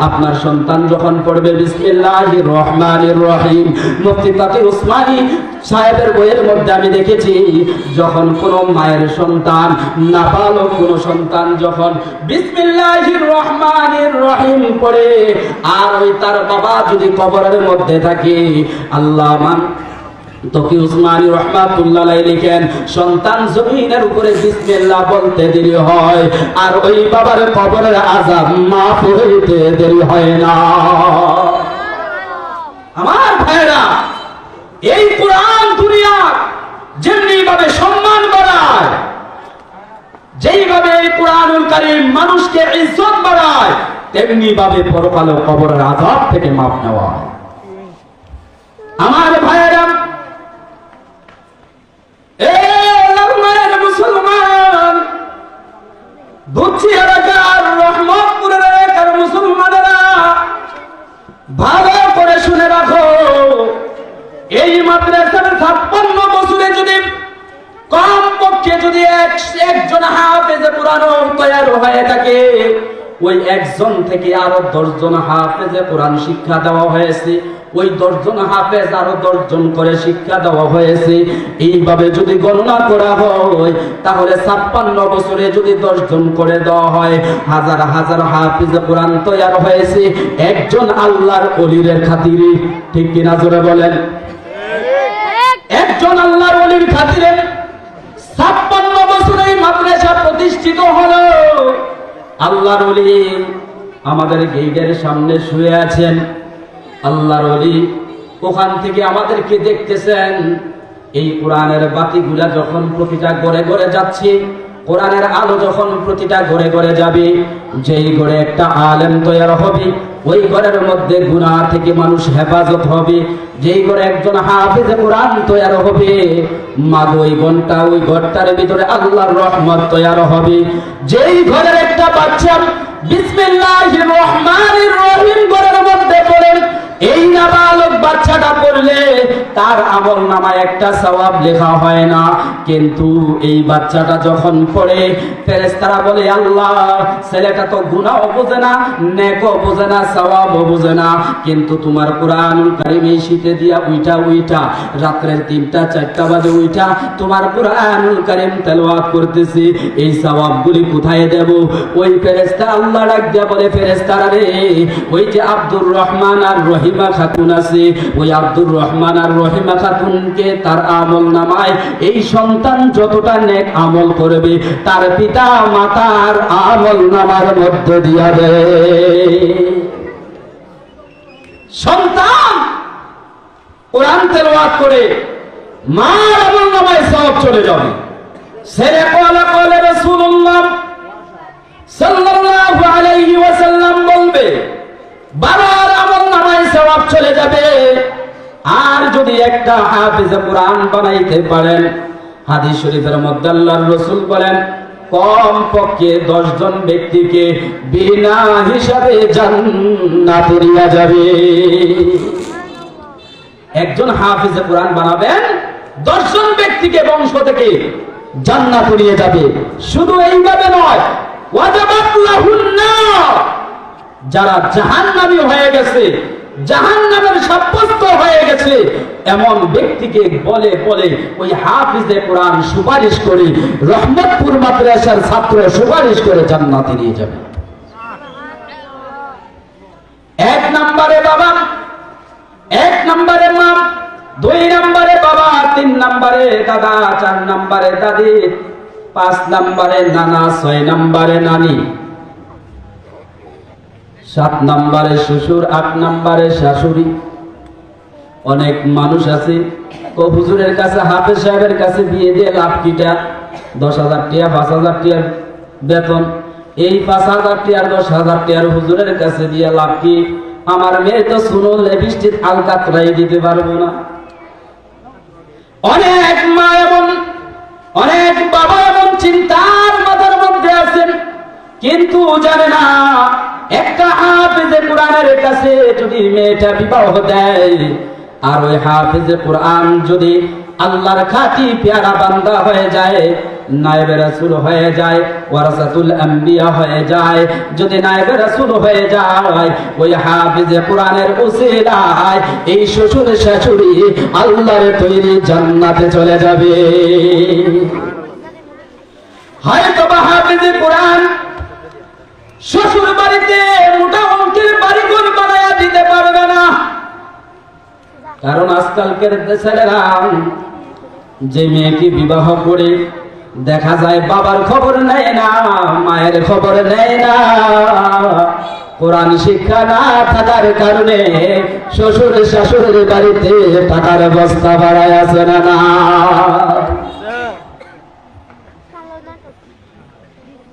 আপনার সন্তান যখন পড়বে উসমানী সাহেবের বইয়ের মধ্যে আমি দেখেছি, যখন কোনো মায়ের সন্তান না নাবালক কোনো সন্তান যখন আর ওই তার বাবা যদি কবরের মধ্যে থাকে, আল্লাহ তকি উসমানী রহমাতুল্লাহ লিখেন, সন্তান জমিনের উপরে বিসমিল্লাহ বলতে দেরি হয়, আর ওই বাবার কবরের আজাব মাফ হইতে দেরি হয় না। আমার ভাইরা, এই কোরআন দুনিয়া যেমনি ভাবে সম্মান বাড়ায়, যেইভাবে এই কোরআনুল কারীম মানুষকে ইজ্জত বাড়ায় তেমনি ভাবে পরকালে কবরের আজাব থেকে মাফ নেওয়া আমার ভাইয়েরা ওই একজন থেকে আরও দশজন হাফেজে কোরআন শিক্ষা দেওয়া হয়েছে। ওই দশজন হাফেজ আরও দশজন করে শিক্ষা দেওয়া হয়েছে। এইভাবে যদি গণনা করা হয় তাহলে ছাপ্পান্ন বছরে যদি দশজন করে দেওয়া হয় হাজার হাজার হাফিজে কোরআন তৈরি হয়েছে। একজন আল্লাহর অলিরের খাতিরে। ঠিক কিনা জোরে বলেন? একজন আল্লাহর আল্লাহর অলি আমাদের গেটের সামনে শুয়ে আছেন। আল্লাহর অলি ওখান থেকে আমাদেরকে দেখতেছেন। এই কোরআনের বাতিগুলা যখন প্রতিটা গড়ে গড়ে যাচ্ছে কোরআনের আলো যখন প্রতিটা ঘরে ঘরে যাবে, যেই ঘরে একটা আলেম তৈরি হবে, ওই ঘরের মধ্যে গুনাহ থেকে মানুষ হেফাজত হবে। যেই ঘরে একজন হাফিজ কোরআন তৈরি হবে, মাগ ওই ঘণ্টা ওই ঘরটার ভিতরে আল্লাহর রহমত তৈরি হবে। যেই ঘরের একটা বাচ্চা বিসমিল্লাহির রহমানির রহিম ঘরের মধ্যে পড়েন এই নাবালক বাচ্চাটা পড়লে তার আমল নামায় একটা সওয়াব লেখা হয় না। কিন্তু এই বাচ্চাটা যখন পড়ে, ফেরেশতারা বলে, আল্লাহ, ছেলেটা তো গুনাহ বোঝে না, নেকও বোঝে না, সওয়াবও বোঝে না। কিন্তু তোমার কোরআনুল কারিম এই শীতে দিয়া উইটা উইটা, রাত্রের তিনটা, চারটা বাজে উইটা, তোমার কোরআনুল কারিম তেলাওয়াত করতেছি, এই সওয়াবগুলি কোথায় দেব? ওই ফেরেশতা আল্লাহ ডাক দিয়া বলে, ফেরেশতারা রে, ওই যে আব্দুর রহমান আর রহিমা খাতুন আছে, ওই আব্দুর রহমান আর রহিমা খাতুনকে তার আমল নামায়। এই সন্তান যতটা নেক আমল করবে, তার পিতা মাতার আমল নামার মধ্যে দিয়া দেয়। সন্তান কোরআন তেলাওয়াত করে, মার আমল নামায় সব চলে যাবে। ছেলে কলা কলে রাসূলুল্লাহ সাল্লাল্লাহু আলাইহি ওয়াসাল্লাম বলবে বাবার নামায় চলে যাবে। আর যদি একটা হাফেজে কোরআন বানাইতে পারেন, হাদিস শরীফের মধ্যে আল্লাহর রাসূল বলেন কম পক্ষে দশ জন ব্যক্তিকে বিনা হিসাবে জান্নাতে নিয়ে যাবে। একজন হাফিজে কোরআন বানাবেন, দশজন ব্যক্তিকে বংশ থেকে জান্নাত নিয়ে যাবে। শুধু এইভাবে নয় যারা জাহান্নামী হয়ে গেছে জাহান্নামের সাব্যস্ত হয়ে গেছে। এমন ব্যক্তিকে বলে বলে ওই হাফিজে কোরআন সুপারিশ করে, রহমতপুর মাদ্রাসার ছাত্র সুপারিশ করে জান্নাতে নিয়ে যাবে। এক নম্বরে বাবা, এক নম্বরে মা, দুই নম্বরে বাবা, তিন নম্বরে দাদা, চার নম্বরে দাদি, পাঁচ নম্বরে নানা, ছয় নম্বরে নানি। সাত নম্বরে শ্বশুর, আট নম্বরে শাশুড়ি। অনেক মানুষ আছে, ও হুজুরের কাছে, হাফেজ সাহেবের কাছে বিয়ে দিয়ে লাভ কিটা? দশ হাজার টিয়া, পাঁচ হাজার টিয়ার বেতন। এই পাঁচ হাজার টিয়ার দশ হাজার টিয়ার হুজুরের কাছে দিয়ে লাভ কি? আমার মেয়ে তো শুনো, লেবিস্টিক আলকাতরাই দিতে পারব না। অনেক মা এমন অনেক বাবা এমন চিন্তার মাথার মধ্যে আছেন, কিন্তু জানে না একটা হাফেজে কোরআনের কাছে যদি মেয়েটা বিবাহ দেয়, আর ওই হাফেজে কোরআন যদি আল্লাহর খাঁটি পেয়ারা বান্দা হয়ে যায়, নায়েবে রাসূল হয়ে যায়, ওয়ারাসাতুল আম্বিয়া হয়ে যায়, যদি নায়েবে রাসূল হয়ে যায়, ওই হাফিজে কোরআনের উসিলায় এই শ্বশুর শাশুড়ি আল্লাহর তৈরি জান্নাতে চলে যাবে। হয়তো বা হাফিজে কোরআন শ্বশুর বাড়িতে মোটা অঙ্কের বাড়িঘর বানায়া দিতে পারবে না। কারণ আজকালকের ছেলেরা যে মেয়েকে বিবাহ করে দেখা যায় বাবার খবর নেয় না মায়ের খবর নেয় না। কোরআন শিক্ষা না থাকার কারণে শ্বশুর শাশুড়ির বাড়িতে টাকার বস্তা বাড়ায় আছে না না।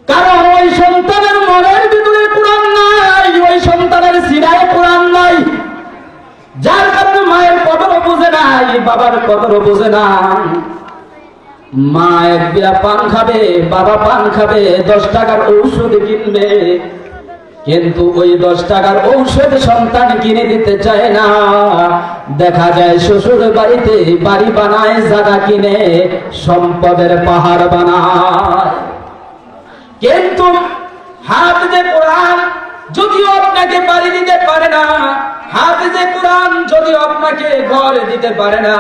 কারণ ওই কোরআন নাই। যার কারণে মায়ের কদর বোঝে নাই, বাবার কদর বোঝে না মা এক বিরা পান খাবে, বাবা পান খাবে, দশ টাকার ঔষধ কিনবে। কিন্তু ওই দশ টাকার ঔষধ সন্তান কিনে দিতে চায় না। দেখা যায় শ্বশুর বাড়িতে বাড়ি বানায় জায়গা কিনে, সম্পদের পাহাড় বানায়। কিন্তু হাফিজে কোরআন যদিও আপনাকে বাড়ি দিতে পারে না, হাফিজে কোরআন যদিও আপনাকে ঘর দিতে পারে না,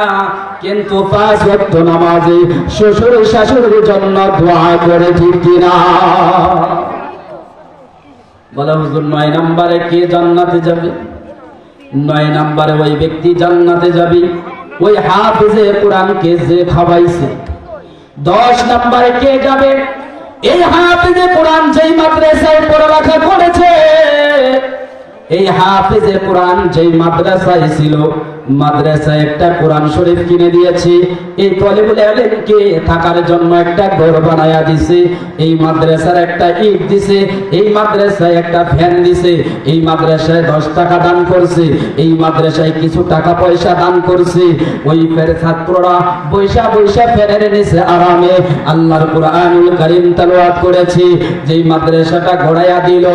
কিন্তু পাঁচ ওয়াক্ত নামাজে শ্বশুর শাশুড়ির জন্য দোয়া করে ঠিক কিনা? বলা হুজুর, নয় নম্বরে কে জান্নাতে যাবে? নয় নম্বরে ওই ব্যক্তি জান্নাতে যাবে, ওই হাফিজে কোরআনকে যে খাওয়াইছে। দশ নম্বরে কে যাবে? এই হাফিজে কোরআন যেই মাদ্রাসায় পড়ালেখা করেছে এই হাফিজে কোরআন যেই মাদ্রাসায় ছিল, মাদ্রাসায় একটা কোরআন শরীফ কিনে দিয়েছে। এই তলেবুল আলেমকে থাকার জন্য একটা ঘর বানায়া দিছে, এই মাদ্রাসার একটা ইট দিছে, এই মাদ্রাসায় একটা ফ্যান দিছে, এই মাদ্রাসায় দশ টাকা দান করছে, এই মাদ্রাসায় কিছু টাকা পয়সা দান করছে। ওই ফের ছাত্ররা বৈশা বৈশা ফেরের নিচে আরামে আল্লাহর কোরআনুল কারীম তেলাওয়াত করেছে। যেই মাদ্রাসাটা ঘোরাইয়া দিল,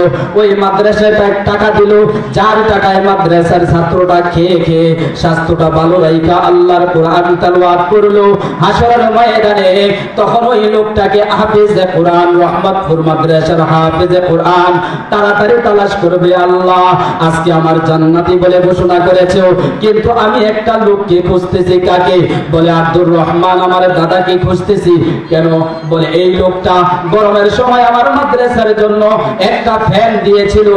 ওই মাদ্রাসাটা এক টাকা দিল যার টাকায় মাদ্রাসার ছাত্রটা খেয়ে খেয়ে স্বাস্থ্যটা ভালো রাইখা আল্লাহর কোরআন তেলাওয়াত করল। হাসরের ময়দানে তখন ওই লোকটাকে হাফেজে কোরআন, রহমতপুর মাদ্রাসার হাফেজে কোরআন তাড়াতাড়ি তালাশ করবে আল্লাহ। আজকে আমার জান্নাতি বলে ঘোষণা করেছ। কিন্তু আমি একটা লোককে খুঁজতেছি কাকে? বলে আব্দুর রহমান, আমার দাদাকে খুঁজতেছি। কেন? বলে এই লোকটা গরমের সময় আমার মাদ্রাসার জন্য একটা ফ্যান দিয়েছিল।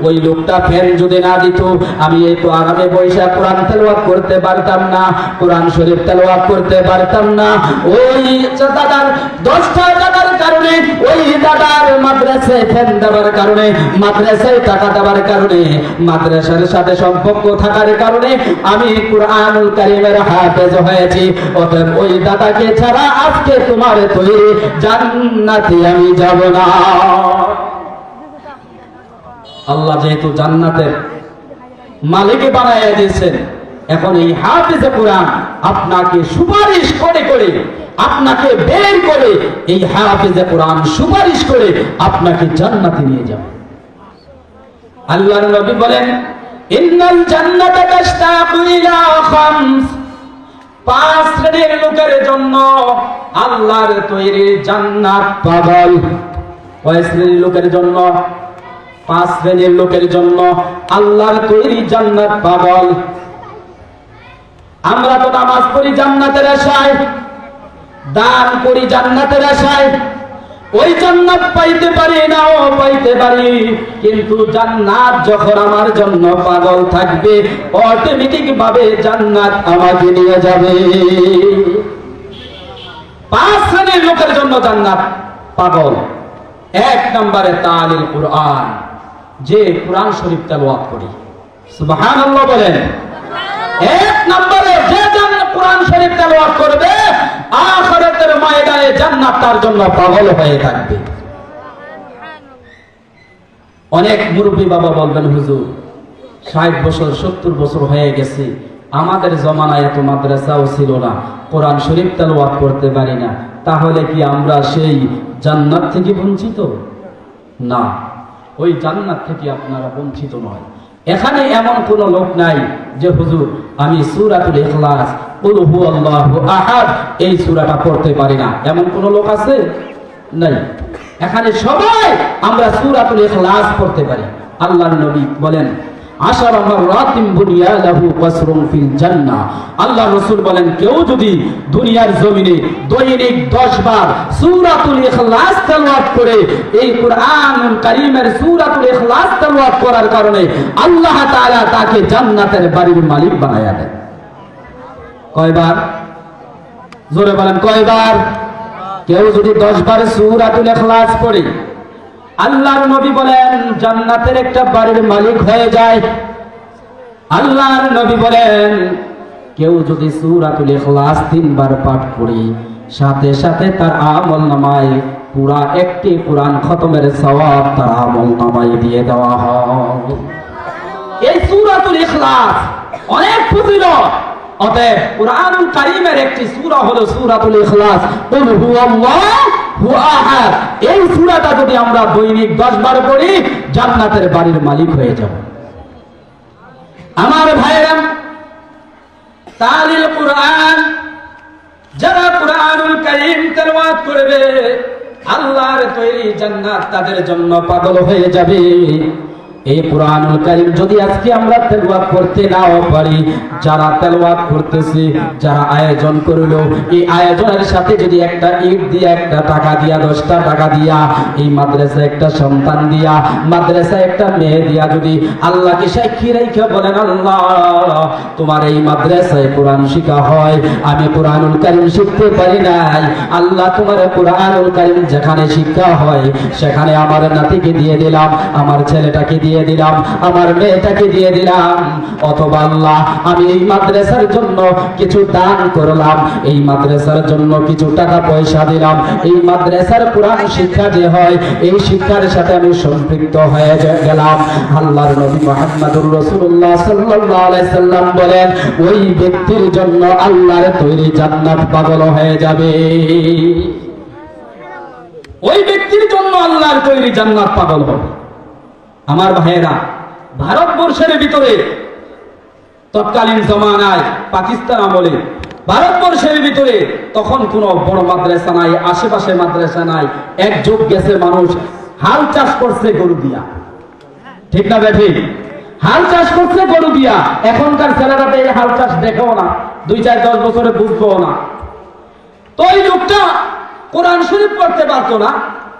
ওই লোকটা ফ্যান যদি না দিত, আমি এই তো আরামে বৈশাখ কোরআন তেলাওয়াত করতে পারতাম না, কোরআন শরীফ তেলাওয়াত করতে পারতাম না। ওই দাদার দশটা টাকার কারণে, ওই দাদার মাদ্রাসায় ফ্যান দেওয়ার কারণে, মাদ্রাসায় টাকা দেওয়ার কারণে, মাদ্রাসার সাথে সম্পর্ক থাকার কারণে আমি কোরআনুল কারিমের হাফেজ হয়েছি। অতএব ওই দাদাকে ছাড়া আজকে তোমার তৈরি জান্নাতে আমি যাব না। আল্লাহ যেহেতু জান্নাতের মালিকে বানাইয়া দিয়েছেন, এখন এই হাফিজে কোরআন আপনাকে সুপারিশ করে করে, আপনাকে বের করে এই হাফিজে কোরআন সুপারিশ করে আপনাকে জান্নাতে নিয়ে যাবে। আল্লাহর নবী বলেন, ইন্নাল জান্নাতা তাশতাকু ইলা খামস। পাঁচ শ্রেণির লোকের জন্য আল্লাহর তৈরি জান্নাত পাগল। কয় শ্রেণির লোকের জন্য? পাঁচ শ্রেণির লোকের জন্য আল্লাহর তৈরি জান্নাত পাগল। আমরা তো নামাজ পড়ি জান্নাতের আশায়, দান করি জান্নাতের আশায়। ওই জান্নাত পাইতে পারি নাও পাইতে পারি। কিন্তু জান্নাত যখন আমার জন্য পাগল থাকবে অটোমেটিক ভাবে জান্নাত আমাকে নিয়ে যাবে। পাঁচ শ্রেণির লোকের জন্য জান্নাত পাগল। এক নম্বরে তালিল কোরআন। যে কোরআন শরীফ তেলাওয়াত করি। সুবহানাল্লাহ বলেন। এক নম্বরে যে কোরআন শরীফ তেলাওয়াত করবে, আখিরাতের ময়দানে জান্নাত তার জন্য পাগল হয়ে থাকবে। অনেক মুরব্বী বাবা বলবেন, হুজুর, ষাট বছর, সত্তর বছর হয়ে গেছে। আমাদের জমানায় এত মাদ্রাসাও ছিল না। কোরআন শরীফ তেলাওয়াত করতে পারি না। তাহলে কি আমরা সেই জান্নাত থেকে বঞ্চিত? না। ওই জান্নাত থেকে আপনারা বঞ্চিত নয়। এখানে এমন কোন লোক নাই যে, হুজুর, আমি সুরাতুল ইখলাস, কুল হুয়াল্লাহু আহাদ, এই সূরাটা পড়তে পারি না। এমন কোন লোক আছে? নাই। এখানে সবাই আমরা সুরাতুল ইখলাস পড়তে পারি। আল্লাহর নবী বলেন আল্লাহ রাসূল বলেন, কেউ যদি দুনিয়ার জমিনে দৈনিক 10 বার সূরাতুল ইখলাস তেলাওয়াত করে, এই কুরআনুল কারীমের সূরাতুল ইখলাস তেলাওয়াত করার কারণে আল্লাহ তাআলা তাকে জান্নাতের বাড়ির মালিক বানায়া কয়বার? জোরে বলেন, কয়বার? কেউ যদি 10 বার সূরাতুল ইখলাস পড়ে আল্লাহর নবী বলেন, জান্নাতের একটা বাড়ির মালিক হয়ে যায়। আল্লাহর নবী বলেন, কেউ যদি সূরাতুল ইখলাস তিনবার পাঠ করি, সাথে সাথে তার আমল নামায় পুরা একটি কোরআন খতমের সওয়াব তার আমল নামায় দিয়ে দেওয়া হয়। এই সূরাতুল ইখলাস অনেক ফজিলত, অতএব কুরআনুল কারীমের একটি সূরা হলো সূরাতুল ইখলাস। কুল হুয়াল্লাহু এই সুরাটা যদি আমরা দৈনিক 10 বার পড়ি, জান্নাতের বাড়ির মালিক হয়ে যাব। আমার ভাইরা তালিল কুরআন, যারা কুরআনুল করিম তেলাওয়াত করবে, আল্লাহর তৈরি জান্নাত তাদের জন্য পাগল হয়ে যাবে। এই কোরআনুল কারীম যদি আজকে আমরা তেলাওয়াত করতে নাও পারি, যারা তেলাওয়াত করতেছে, যারা আয়োজন করল, এই আয়োজনের সাথে যদি একটা ইট দিয়া একটা টাকা দিয়া, দশটা টাকা দিয়া, এই মাদ্রাসা একটা সন্তান দিয়া মাদ্রাসা একটা মেয়ে দিয়া যদি আল্লাহকে সাক্ষী রেখে বলেন, আল্লাহ, তোমার এই মাদ্রাসায় কোরআন শিখা হয়, আমি কোরআনুল কারীম শিখতে পারি নাই। আল্লাহ তোমার কোরআনুল কারীম যেখানে শিক্ষা হয়, সেখানে আমার নাতিকে দিয়ে দিলাম, আমার ছেলেটাকে দিয়ে দিলাম, আমার মেয়েটাকে দিয়ে দিলাম। অথবা আল্লাহ, আমি এই মাদ্রাসার জন্য কিছু দান করলাম, এই মাদ্রাসার জন্য কিছু টাকা পয়সা দিলাম। এই মাদ্রাসার কোরআন শিক্ষা যে হয়, এই শিক্ষার সাথে আমি সম্পৃক্ত হয়ে গেলাম। আল্লাহর নবী মুহাম্মদুর আলাইহি সাল্লাম বলেন, ওই ব্যক্তির জন্য আল্লাহর তৈরি জান্নাত পাগল হয়ে যাবে। ওই ব্যক্তির জন্য আল্লাহর তৈরি জান্নাত পাগল হবে। আমার ভাইয়েরা, ভারতবর্ষের ভিতরে তৎকালীন জমানায় পাকিস্তান আমলে ভারতবর্ষের ভিতরে তখন কোনো বড় মাদ্রাসা নাই, আশেপাশে মাদ্রাসা নাই এক যুগ গেছে মানুষ, হাল চাষ করছে গরু দিয়া। ঠিক না বেঠি? হাল চাষ করছে গরু দিয়া, এখনকার ছেলেরা এই হাল চাষ দেখেও না, দুই চার দশ বছরে বুঝব না। তো এই লোকটা কোরআন শরীফ পড়তে পারতো না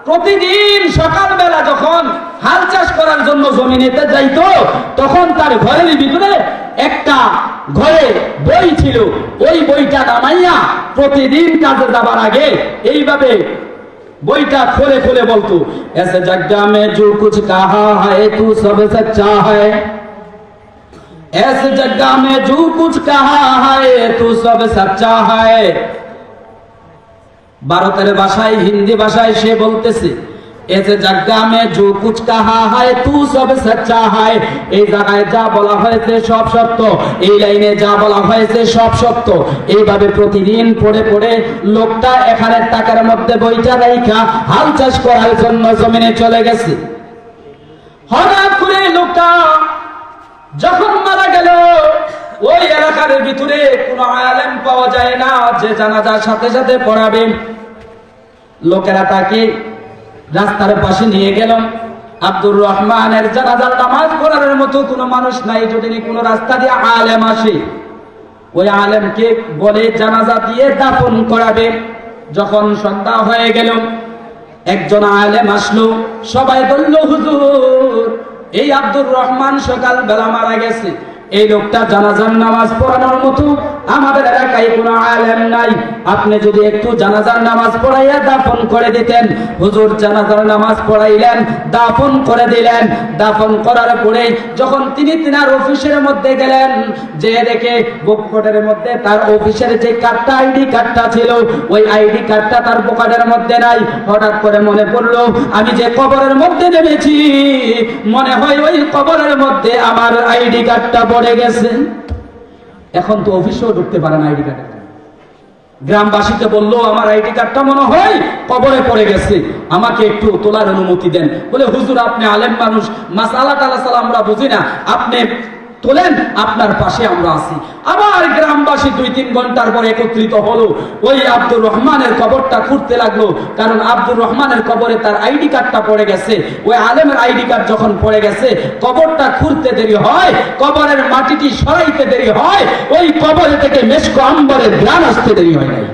প্রতিদিন সকালবেলা যখন হাল চাষ করার জন্য জমিনেতে যাইতো তখন তার ঘরের ভিতরে একটা ঘরে বই ছিল ওই বইটা নামাইয়া প্রতিদিন কাজে যাবার আগে এইভাবে বইটা खोले खोले বলতো ऐसे जगह में जो कुछ कहा है तू सब सच्चा है ऐसे जगह में जो कुछ कहा है तू सब सच्चा है ভারতের ভাষায়, হিন্দি ভাষায় সে বলতেছে এইভাবে প্রতিদিন লোকটা টাকার মধ্যে হাল চাষ করার জন্য জমিনে চলে গেছে। হঠাৎ করে লোকটা যখন মারা গেল ওই এলাকার ভিতরে কোনো আলেম পাওয়া যায় না, যে জানাজার সাথে সাথে পড়াবে। লোকেরা তাকে রাস্তার পাশে নিয়ে গেল। আব্দুর রহমানের জানাজার নামাজ পড়ার মতো কোনো মানুষ নাই, যদি কোনো রাস্তা দিয়ে আলেম আসে। ওই আলেমকে বলে জানাজা দিয়ে দাফন করাবে। যখন সন্ধ্যা হয়ে গেল, একজন আলেম আসলো। সবাই বলল, হুজুর, এই আব্দুর রহমান সকাল বেলা মারা গেছে। এই লোকটা জানাজার নামাজ পড়ানোর মতো আমাদের এলাকায় কোনো আলেম নাই। আপনি যদি একটু জানাজার নামাজ পড়াইয়া দাফন করে দিতেন, হুজুর জানাজার নামাজ পড়াইলেন, দাফন করে দিলেন। দাফন করার পরে যখন তিনি তিনার অফিসের মধ্যে গেলেন, যে দেখে বুকপটের মধ্যে তার অফিসের যে কার্ডটা, আইডি কার্ডটা ছিল, ওই আইডি কার্ডটা তার পকেটের মধ্যে নাই। হঠাৎ করে মনে পড়ল, আমি যে কবরের মধ্যে নেমেছি, মনে হয় ওই কবরের মধ্যে আমার আইডি কার্ডটা পড়ে গেছে এখন তো অফিসেও ঢুকতে পারেন আইডি কার্ডের। গ্রামবাসীকে বলল, আমার আইডি কার্ডটা মনে হয় কবরে পড়ে গেছে। আমাকে একটু তোলার অনুমতি দেন। বলে, হুজুর, আপনি আলেম মানুষ। মাসালা টালা সালা আমরা বুঝি না। আপনি তোলেন, আপনার পাশে আমরা আছি। আবার গ্রামবাসী দুই তিন ঘণ্টার পর একত্রিত হলো। ওই আব্দুর রহমানের কবরটা খুঁড়তে লাগল, কারণ আব্দুর রহমানের কবরে তার আইডি কার্ডটা পড়ে গেছে। ওই আলেমের আইডি কার্ড যখন পড়ে গেছে, কবরটা খুঁড়তে দেরি হয়, কবরের মাটিটি সরাইতে দেরি হয়, ওই কবরে থেকে মেশকো আম্বরের গ্রাম আসতে দেরি হয় নাই।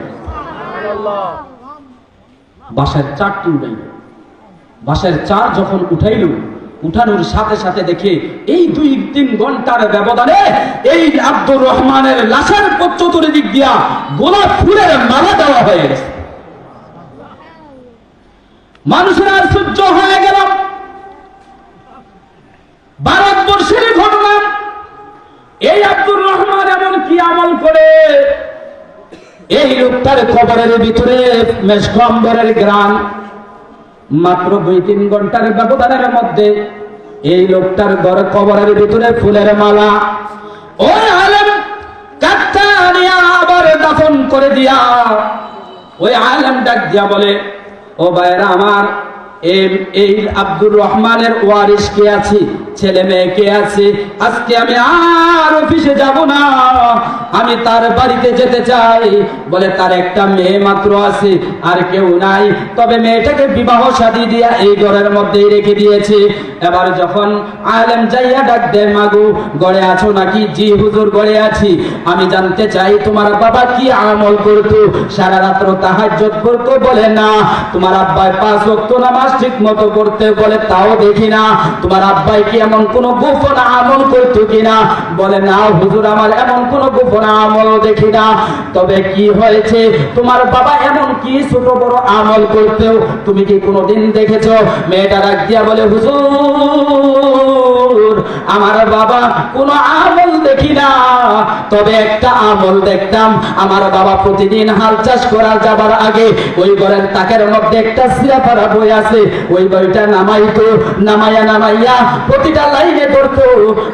বাসার চারটি উঠাইল বাসার চার যখন উঠাইল উঠানোর সাথে সাথে দেখে এই দুই তিন ঘণ্টার ব্যবধানে এই আব্দুর রহমানের লাশের চতুর্দিক দিয়া গোলাপ ফুলের মালা দেওয়া হয়ে গেছে। মানুষের আর সহ্য হয়ে গেল। ভারতবর্ষের ঘটনা, এই আব্দুর রহমান এমন কি আমল করে? এই লোকটার খবরের ভিতরে মেসকম্বরের গ্রাম মাত্র দুই, তিন ঘণ্টার ব্যবধানের মধ্যে এই লোকটার ঘর কবরের ভিতরে ফুলের মালা। ওই আলম আবার দাফন করে দিয়া, ওই আলেম ডাক দিয়া বলে, ও ভাইরা আমার এই- আব্দুর রহমানের ওয়ারিস কে আছি? ছেলে মেয়ে কে আছে? আজকে আমি আর অফিসে যাব না। আমি তার বাড়িতে যেতে চাই। বলে, তার একটা মেয়ে মাত্র আছে, আর কেউ নাই। তবে মেয়েটাকে বিবাহ শাদী দিয়া এই ঘরের মধ্যেই রেখে দিয়েছে। এবার যখন আলেম যাইয়া ডাক দে মাগু, গড়ে আছো নাকি? জি, হুজুর, গড়ে আছি। আমি জানতে চাই, তোমার বাবা কি আমল করতো? সারা রাত্র তাহাজ্জুদ করতো? বলে, না, তোমার আব্বাই পাঁচ ওয়াক্ত নামাজ ঠিক মতো করতে বলে, তাও দেখি না। তোমার আব্বাই কি এমন কোন গোপন আমল করতো কিনা? বলে, না, হুজুর, আমার এমন কোন গোপন আমল দেখি না। তবে কি হয়েছে? তোমার বাবা এমন কি ছোট বড় আমল করতেও তুমি কি কোনোদিন দেখেছ? মেয়েটা ডাক দিয়া বলে, হুজুর, আমার বাবা কোনো আমল দেখি না। তবে একটা আমল দেখতাম, আমার বাবা প্রতিদিন হাল চাষ করা যাবার আগে ওই ঘরের তাকের মধ্যে একটা সিরা পারা বই আছে, ওই বইটা নামাইতো, নামাইয়া নামাইয়া প্রতিটা লাইনে পড়তো।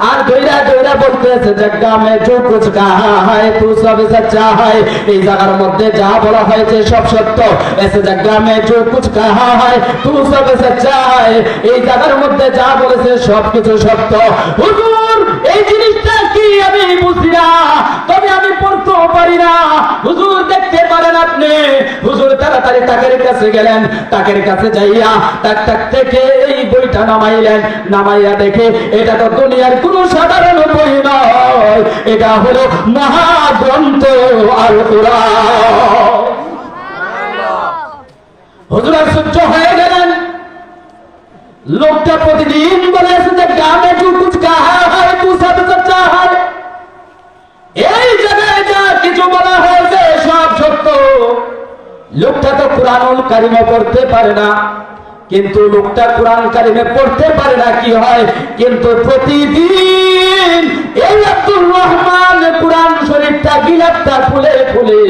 আর দৈরা দৈরা বলতে আছে জাগা মে জো কুছ কাহা হয় তু সব সচ্চা হয় এই জায়গার মধ্যে যা বলা হয়েছে সব সত্য। এসে জাগা মে জো কুছ কাহা হয় তু সব সচ্চা হয় এই জায়গার মধ্যে যা বলেছে সবকিছু সত্য। হুজুর, এই জিনিসটা কি আমি বুঝি না, তবে আমি পারি না। হুজুর দেখতে পারেন আপনি। হুজুর তাড়াতাড়ি তাকের কাছে গেলেন, তাকের কাছে যাইয়া তাক থেকে এই বইটা নামাইলেন। নামাইয়া দেখে এটা তো দুনিয়ার সাধারণ বই নয়, এটা হলো মহাগ্রন্থ আর কোরআন হুজুর হয়ে গেলেন। লোকটা প্রতিদিন বলে আসে যে গ্রামে কুছ কাহা হয় তু সব সচ্চা হয় এই জায়গায় যা কিছু বলা হয়েছে, সব সত্য। লোকটা তো কোরআনুল কারিমে পড়তে পারে না। কিন্তু লোকটা কোরআন কারিমে পড়তে পারে না, কি হয়? কিন্তু প্রতিদিন এই আব্দুর রহমান কোরআন শরীফটা গিলাপটা ফুলে ফুলে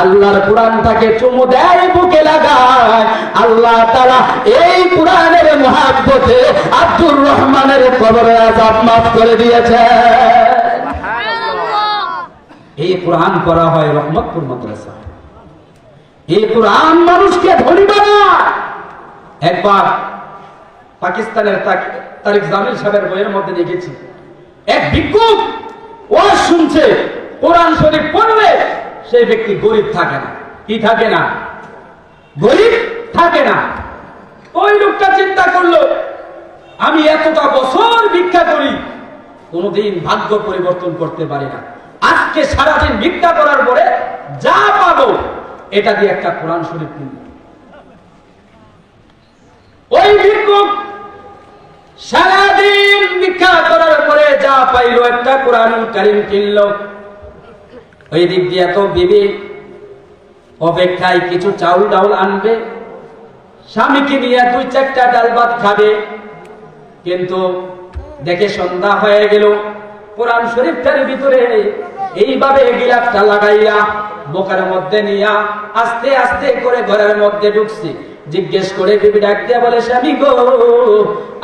আল্লাহর কোরআনটাকে চুমু দেয়, বুকে লাগায়। আল্লাহ তারা এই কোরআনের মহাব্বতে আব্দুর রহমানের কবরে আজাব মাফ করে দিয়েছে এই কোরআন করা হয় রহমতপুর মাদ্রাসা। এই কোরআন মানুষকে ধনী একবার পাকিস্তানের তারিক জামিল সাহেবের বইয়ের মধ্যে দেখেছি এক ভিক্ষুক ও শুনছে, কোরআন শরীফ পড়লে সেই ব্যক্তি গরিব থাকে না। কি থাকে না? গরিব থাকে না। ওই লোকটা চিন্তা করল, আমি এতটা বছর ভিক্ষা করি, কোনোদিন ভাগ্য পরিবর্তন করতে পারি না। আজকে সারাদিন ভিক্ষা করার পরে যা পাবো, এটা দিয়ে একটা কোরআন শরীফ কিনবো। ওই ভিক্ষুক সারাদিন ভিক্ষা করার পরে যা পাইলো, একটা কোরআনুল কারিম কিনলো। ওই দিক দিয়ে তো বিবি অপেক্ষায় কিছু চাউল ডাউল আনবে, স্বামীকে নিয়ে দুই চারটা ডাল ভাত খাবে। কিন্তু দেখে সন্ধ্যা হয়ে গেল, কোরআন শরীফটার ভিতরে এইভাবে গিলাফটা লাগাইয়া বোকার মধ্যে নিয়া আস্তে আস্তে করে ঘরের মধ্যে ঢুকছি। জিজ্ঞেস করে বিবি ডাক বলে, স্বামী গো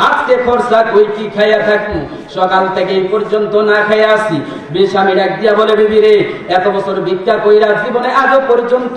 আজকে খরচা কই কি খাইয়া থাকব সকাল থেকে এই পর্যন্ত না খাইয়া আসি বেশ আমি ডাক দিয়া বলে, বিবি রে, এত বছর ভিক্ষা কইরা জীবনে আজও পর্যন্ত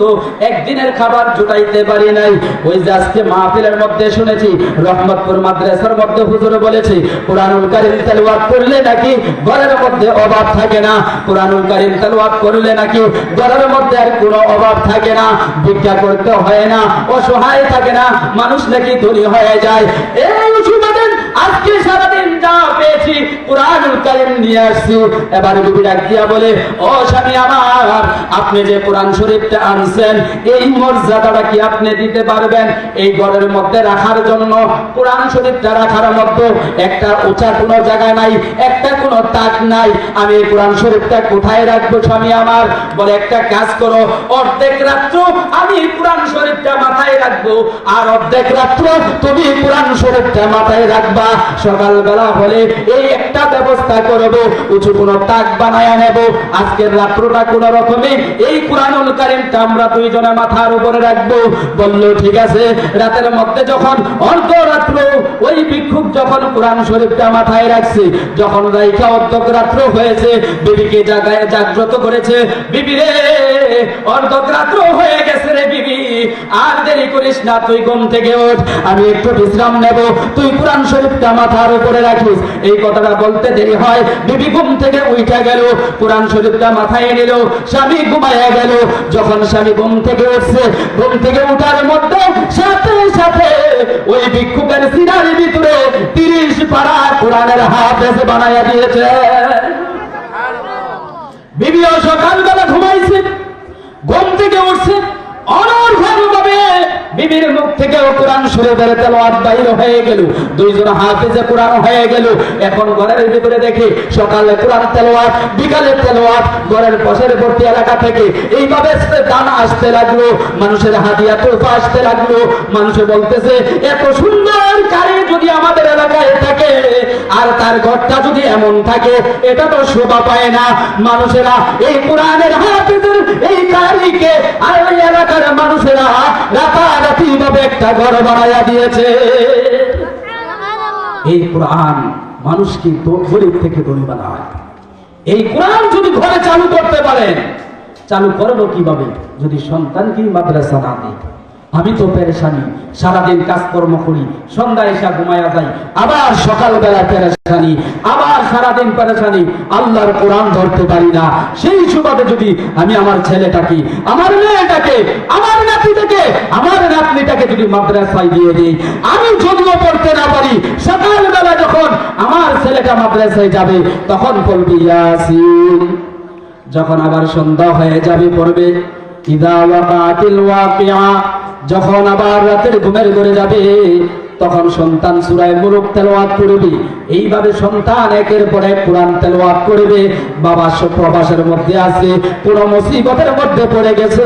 একদিনের খাবার জুটাইতে পারি নাই। ওই যে আজকে মাহফিলের মধ্যে শুনেছি, রহমতপুর মাদ্রাসার মধ্যে হুজুর বলেছে, কোরআনুল কারিম তেলাওয়াত করলে নাকি ঘরের মধ্যে অভাব থাকে না? কোরআনুল কারিম তেলাওয়াত করলে নাকি ঘরের মধ্যে আর কোনো অভাব থাকে না? ভিক্ষা করতে হয় না, অসহায় থাকে না, মানুষ নাকি ধনী হয়ে যায়। এই সুবাদে আজকে সারাদিন যা পেয়েছি কোরআনুল কারিম নিয়ে আসছি। এবার বিবি ডাক দিয়া বলে, ও স্বামী আমার, আপনি যে কোরআন শরীফটা আনছেন, এই মর্যাদাটা কি আপনি দিতে পারবেন? এই ঘরের মধ্যে রাখার জন্য, কোরআন শরীফটা রাখার মধ্যে একটা উঁচা কোনো জায়গা নাই, একটা কোনো তাক নাই। আমি এই কোরআন শরীফটা কোথায় রাখব স্বামী আমার? বলে, একটা কাজ করো, অর্ধেক রাত্র আমি কোরআন শরীফটা মাথায় রাখব, আর অর্ধেক রাত্র তুমি কোরআন শরীফটা মাথায় রাখবা। সকালবেলা হলে এই একটা ব্যবস্থা করব, উঁচু কোনো তাক বানায় নেব। আজকের রাত্রটা কোন রকমে এই কোরআনুল কারিমটা আমরা দুইজনে মাথার উপরে রাখব। বলল, ঠিক আছে। রাতের মধ্যে যখন অর্ধরাত্র ওই ভিক্ষুক যখন কোরআন শরীফটা মাথায় রাখছে, যখন রাইখা অর্ধক রাত্র হয়েছে, বিবিকে জাগায় জাগ্রত করেছে, বিবি রে, অর্ধক রাত্র হয়ে গেছে রে বিবি, আর দেরি করিস না, তুই ঘুম থেকে ওঠ, আমি একটু বিশ্রাম নেব। তুই কোরআন শরীফটা মাথার উপরে রাখিস। এই কথাটা বলতে দেরি হয়। বিবি ঘুম থেকে উঠা গেল। কোরআন শরীফটা মাথায় নিল। স্বামী ঘুমাইয়া গেল। যখন স্বামী ঘুম থেকে উঠছে, ঘুম থেকে উঠার মধ্যে সাথে সাথে ওই ভিক্ষুকের সিনার ভিতরে তিরিশ পাড়া কোরআনের হাত এসে বানাইয়া দিয়েছে। বিবিও সকালবেলা ঘুমাইছে, ঘুম থেকে উঠছে অনর্ঘভাবে বিবির মুখ থেকে কোরআন শরীফের তেলাওয়াত বাইর হয়ে গেল। দুইজন হাফেজে কোরআন হয়ে গেল। এখন ঘরের ভিতরে দেখি সকালে কোরআন তেলাওয়াত, বিকালে তেলাওয়াত, ঘরের পাশের বর্তী এলাকা থেকে এইভাবে দান আসতে লাগল, মানুষের হাতিয়া তোফা আসতে লাগল। মানুষে বলতেছে, এত সুন্দর কারি যদি আমাদের এলাকায় থাকে তার ঘরটা যদি এমন থাকে, এটা তো শোভা পায় না। মানুষেরা, এই কোরআনের হাফিজের এই কারিকে আর ওই এলাকার মানুষেরা রাতারাতি ভাবে একটা ঘর বানাইয়া দিয়েছে। এই কোরআন মানুষকে গরিব থেকে ধনী বানায়। এই কোরআন যদি ঘরে চালু করতে পারেন, চালু করব কীভাবে? যদি সন্তানকে মাদ্রাসা না দিই আমি তো পেরেশানি, সারাদিন কাজকর্ম করি সন্ধ্যা এসা ঘুমায়া যাই, আবার সকালবেলা পেরেশানি, আবার সারাদিন পেরেশানি, আল্লাহর কোরআন ধরতে পারি না। সেই সুবাদে যদি আমি আমার ছেলেটাকে, আমার মেয়েটাকে, আমার নাতিটাকে, আমার নাতনিটাকে যদি মাদ্রাসায় দিয়ে দিই, আমি যদিও পড়তে না পারি, সকালবেলা যখন আমার ছেলেটা মাদ্রাসায় যাবে, তখন বলবি, ইয়াসিন। যখন আবার সন্ধ্যা হয়ে যাবে, পড়বে, ইদা ওয়াকাতিল ওয়াকিয়া। যখন আবার রাতের ঘুমের ঘরে যাবে তখন সন্তান সুরায় মুলুক তেলাওয়াত করবে। এইভাবে সন্তান একের পর কোরআন তেলাওয়াত করবে। বাবা প্রবাসের মধ্যে আছে, কোন মুসিবতের মধ্যে পড়ে গেছে।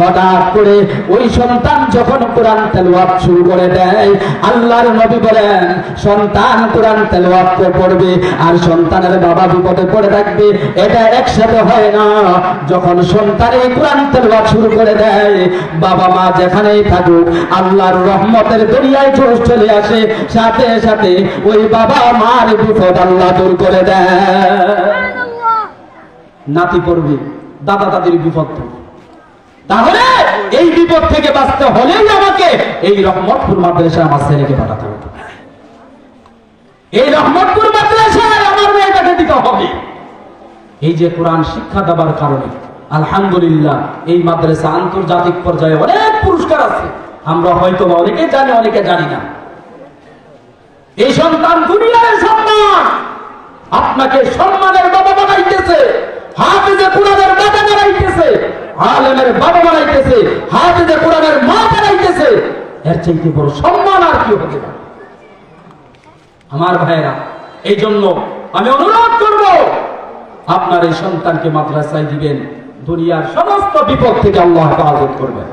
হঠাৎ করে ওই সন্তান যখন কোরআন তেলাওয়াত শুরু করে দেয়, আল্লাহর নবী বলেন, সন্তান কোরআন তেলাওয়াত করে পড়বে, আর সন্তানের বাবা বিপদে পড়ে থাকবে, এটা একসাথে হয় না। যখন সন্তান এই কোরআন তেলাওয়াত শুরু করে দেয়, বাবা মা যেখানেই থাকুক, আল্লাহর রহমতের দরিয়ায় চলে আসে সাথে সাথে ওই বাবা মার বিপদ আল্লাহ দূর করে দেয়। নাতি পড়বে দাদা দাদির বিপদ পড়বে। তাহলে এই বিপদ থেকে বাঁচতে হলেই আমাকে এই রহমতপুর মাদ্রাসায় আমার ছেলেকে পাঠাতে হবে। এই রহমতপুর মাদ্রাসায় আমার মেয়েটাকে দিতে হবে। এই যে কোরআন শিক্ষা দেওয়ার কারণে আলহামদুলিল্লাহ এই মাদ্রাসা আন্তর্জাতিক পর্যায়ে অনেক পুরস্কার আছে। আমরা হয়তো অনেকে জানি অনেকে জানি না। এই সন্তান দুনিয়ার সম্মান। আপনাকে সম্মানের বাবা বানাইতেছে, হাফিজে কোরআনের বাবা বানাইতেছে, আলেমের বাবা বানাইতেছে, হাফিজে কোরআনের মা বানাইতেছে। এর চাইতে বড় সম্মান আর কি হতে পারে? আমার ভাইয়েরা এই জন্য আমি অনুরোধ করব, আপনার এই সন্তানকে মাদ্রাসায় দিবেন, দুনিয়ার সমস্ত বিপদ থেকে আল্লাহ হেফাজত করবেন।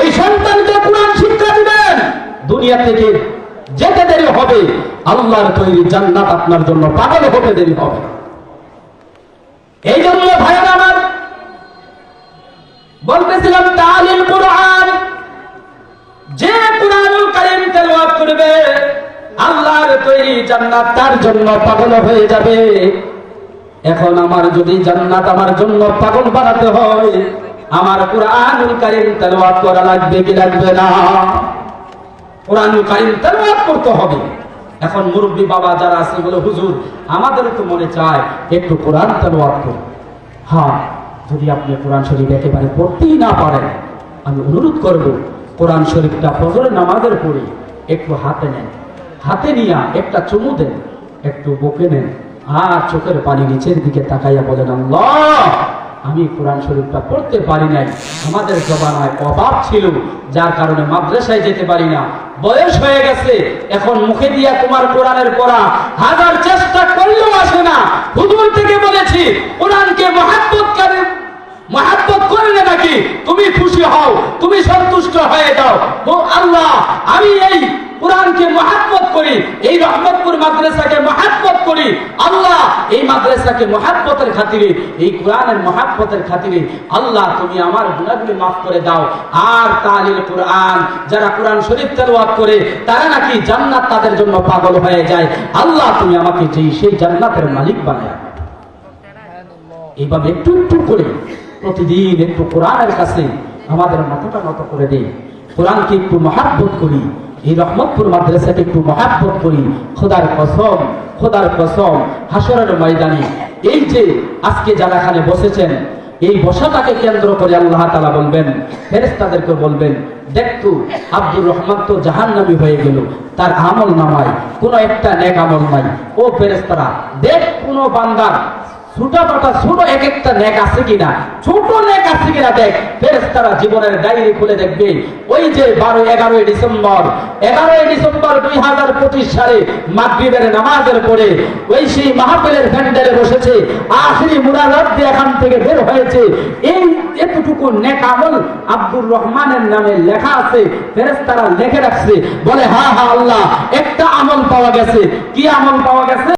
এই সন্তানকে কোরআন শিক্ষা দিবেন। দুনিয়া থেকে যেতে দেরি হবে, আল্লাহর তৈরি জান্নাত আপনার জন্য পাগল হতে দেরি হবে। এই জন্য ভাইয়েরা আমার বলতেছিলাম, তালিল কোরআন, যে কোরআনুল কারীম তেলাওয়াত করবে, আল্লাহর তৈরি জান্নাত তার জন্য পাগল হয়ে যাবে। এখন আমার যদি জান্নাত আমার জন্য পাগল বানাতে হয় আমার কোরআনুল কারীম তেলাওয়াত করা লাগবে কি লাগবে না? কোরআনুল কারীম তেলাওয়াত করতে হবে। এখন মুরব্বী বাবা যারা আছে, বলে, হুজুর, আমাদের তো মনে চায়, একটু কোরআন তেলাওয়াত করি। হ্যাঁ যদি আপনি কোরআন শরীফ একেবারে পড়তেই না পারেন, আমি অনুরোধ করব, কোরআন শরীফটা ফজরের নামাজের পড়ে একটু হাতে নেন। হাতে নিয়ে একটা চুমু দেন, একটু বকে নেন, আর চোখের পানি নিচের দিকে তাকাইয়া বলেন, আল্লাহ! আমি কোরআন শরীফটা পড়তে পারি নাই। আমাদের জবানায় অভাব ছিল, যার কারণে মাদ্রাসায় যেতে পারি না। বয়স হয়ে গেছে, এখন মুখে দিয়া তোমার কোরআনের পড়া হাজার চেষ্টা করলেও আসে না। হুজুর থেকে বলেছি, কোরআনকে মহাব্বত করে, মহাব্বত করলে নাকি তুমি খুশি হও, তুমি সন্তুষ্ট হয়ে যাও। ও আল্লাহ, আমি এই কোরআনকে মহাব্বত করি, এই রহমতপুর মাদ্রাসাকে মহাব্বত করি। আল্লাহ, এই মাদ্রাসাকে মহাব্বতের খাতিরে, এই কোরআনের মহাব্বতের খাতিরে আল্লাহ, তুমি আমার গুণাগুলি মাফ করে দাও। আর তালিল কোরআন, যারা কোরআন শরীফ তেলাওয়াত করে, তারা নাকি জান্নাত তাদের জন্য পাগল হয়ে যায়। আল্লাহ, তুমি আমাকে যেই, সেই জান্নাতের মালিক বানায় এইভাবে একটু একটু করে প্রতিদিন একটু কোরআনের কাছে আমাদের মাথাটা নত করে দেই। কোরআনকে একটু মহাব্বত করি। এই রহমতপুর মাদ্রাসাকে একটু মহাব্বত করি। খোদার কসম খোদার কসম, হাসরের ময়দানে এই যে আজকে যারা এখানে বসেছেন, এই বসাটাকে কেন্দ্র করে আল্লাহ তালা বলবেন ফেরেস্তাদেরকে বলবেন দেখতু আব্দুর রহমান তো জাহান্নামী হয়ে গেল, তার আমল নামায়, কোনো একটা নেক আমল নাই। ও ফেরেস্তারা দেখ কোনো বান্দার ছোট সেই বসেছে এখান থেকে বের হয়েছে। এই এতটুকু নেক আমল আব্দুর রহমানের নামে লেখা আছে ফেরেস্তারা লিখে রাখছে। বলে, হা হা, আল্লাহ, একটা আমল পাওয়া গেছে। কি আমল পাওয়া গেছে?